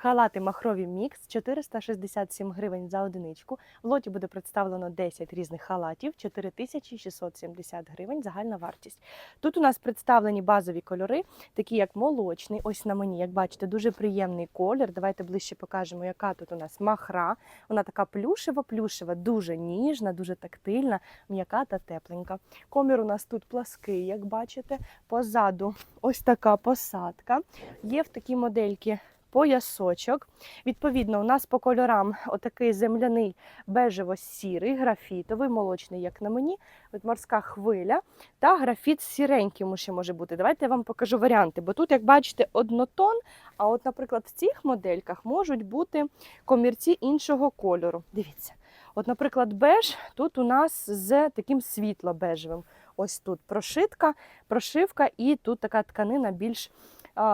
Халати махрові мікс 467 гривень за одиничку. В лоті буде представлено 10 різних халатів, 4670 гривень загальна вартість. Тут у нас представлені базові кольори, такі як молочний. Ось на мені, як бачите, дуже приємний колір. Давайте ближче покажемо, яка тут у нас махра. Вона така плюшева-плюшева, дуже ніжна, дуже тактильна, м'яка та тепленька. Комір у нас тут плаский, як бачите. Позаду ось така посадка. Є в такій модельки поясочок. Відповідно, у нас по кольорам отакий земляний бежево-сірий, графітовий, молочний, як на мені, от морська хвиля та графіт сіреньким ще може бути. Давайте я вам покажу варіанти, бо тут, як бачите, однотон, а от, наприклад, в цих модельках можуть бути комірці іншого кольору. Дивіться. От, наприклад, беж тут у нас з таким світло-бежевим. Ось тут прошитка, прошивка, і тут така тканина більш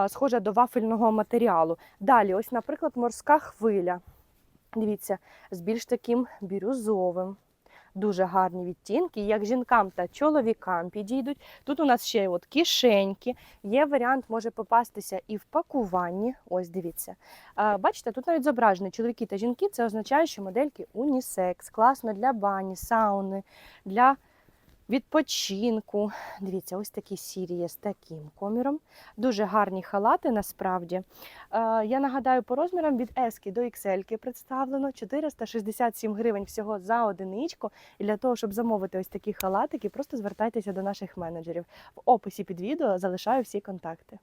схожа до вафельного матеріалу. Далі, ось, наприклад, морська хвиля. Дивіться, з більш таким бірюзовим. Дуже гарні відтінки, як жінкам та чоловікам підійдуть. Тут у нас ще от кишеньки. Є варіант, може попастися і в пакуванні. Ось дивіться. Бачите, тут навіть зображені чоловіки та жінки. Це означає, що модельки унісекс, класно для бані, сауни, для відпочинку. Дивіться, ось такі сірі з таким коміром. Дуже гарні халати насправді. Е, Я нагадаю, по розмірам від S до XL представлено 467 гривень всього за одиничку. І для того, щоб замовити ось такі халатики, просто звертайтеся до наших менеджерів. В описі під відео залишаю всі контакти.